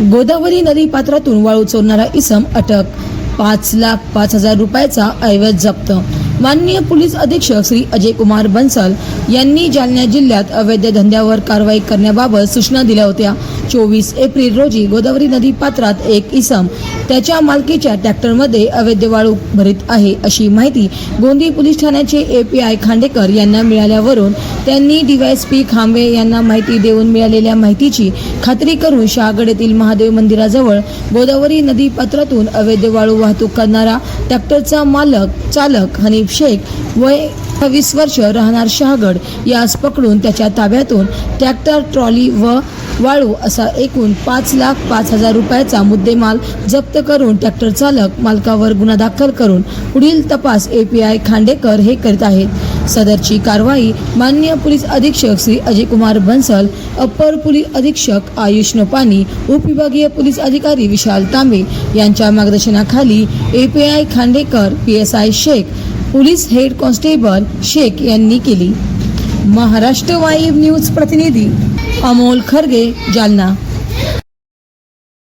गोदावरी नदी पात्रातून वाळू चोरणारा इसम अटक. पाच लाख पाच हजार रुपयाचा ऐवज जप्त. माननीय पोलीस अधीक्षक श्री अजय कुमार बन्सल यांनी जालना जिल्ह्यात अवैध धंद्यावर कारवाई करण्याबाबत सूचना दिल्या होत्या. चोवीस एप्रिल रोजी गोदावरी नदी पात्रात एक इसम त्याच्या मालकीच्या ट्रॅक्टरमध्ये अवैध वाळू भरीत आहे अशी माहिती गोंदी पोलीस ठाण्याचे एपीआय खांडेकर यांना मिळाल्यावरून त्यांनी डीवायएसपी खांबे यांना माहिती देऊन मिळालेल्या माहितीची खात्री करून शहागड येथील महादेव मंदिराजवळ गोदावरी नदी पात्रातून अवैध वाळू वाहतूक करणारा ट्रॅक्टरचा मालक चालक हनीफ शेख वय वीस वर्ष राहणार शहागड. यास पकडून त्याच्या ताब्यातून ट्रॅक्टर ट्रॉली व वाळू असा एकूण पाच लाख पाच हजार रुपयाचा मुद्देमाल जप्त करून ट्रॅक्टर चालक मालकावर गुन्हा दाखल करून पुढील तपास एपीआय खांडेकर हे करीत आहेत. सदरची कारवाई माननीय पोलीस अधीक्षक श्री अजय कुमार बन्सल अप्पर पोलीस अधीक्षक आयुष नोपानी उपविभागीय पोलीस अधिकारी विशाल तांबे यांच्या मार्गदर्शनाखाली API Khandekar P S I Shaikh police head constable Shaikh यांनी केली. महाराष्ट्र वाईब न्यूज प्रतिनिधी अमोल खरगे जालना.